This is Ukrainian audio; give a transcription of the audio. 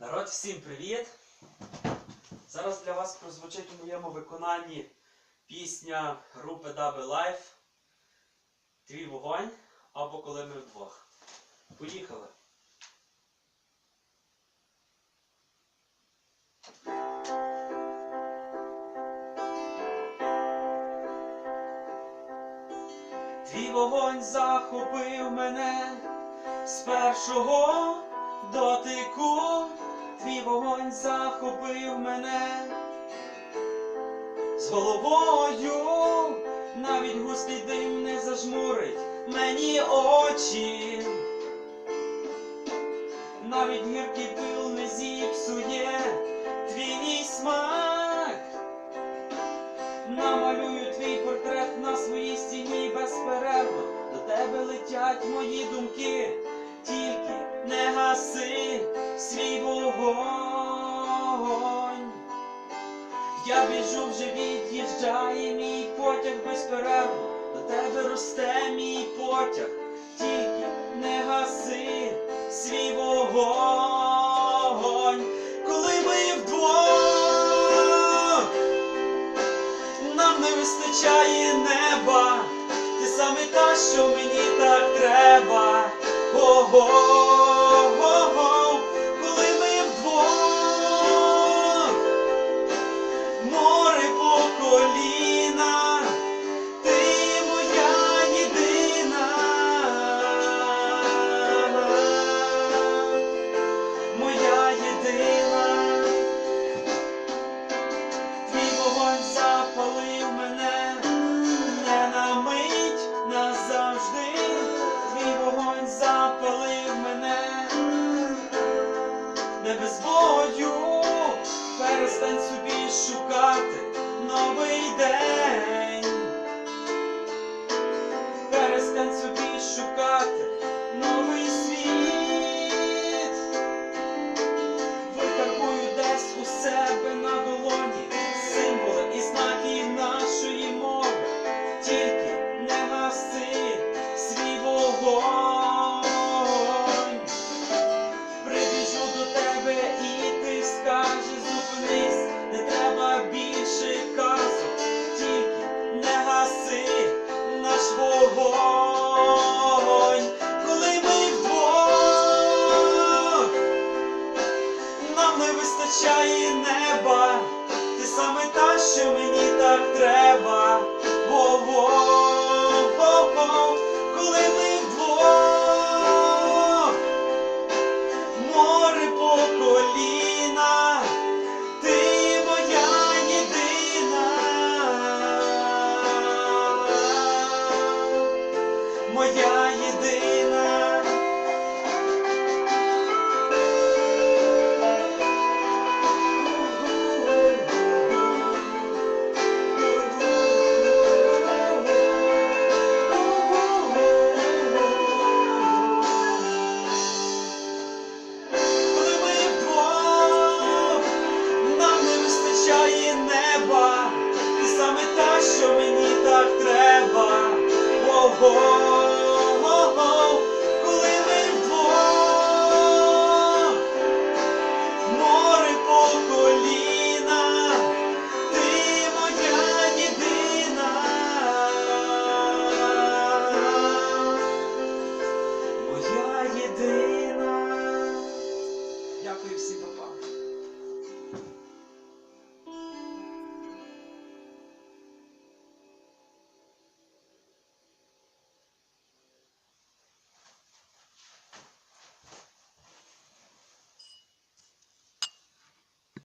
Народ, всім привіт! Зараз для вас прозвучить у моєму виконанні пісня групи Даби Life Твій вогонь або коли ми вдвох. Поїхали! Твій вогонь захопив мене з першого дотику. Твій вогонь захопив мене з головою, навіть густий дим не зажмурить мені очі, навіть гіркий пил не зіпсує твій смак. Намалюю твій портрет на своїй стіні безперервно. До тебе летять мої думки, гаси свій вогонь. Я біжу вже від'їжджає мій потяг безперервно. До тебе росте мій потяг, тільки не гаси свій вогонь. Не без бою. Перестань собі шукати новий день. Oh.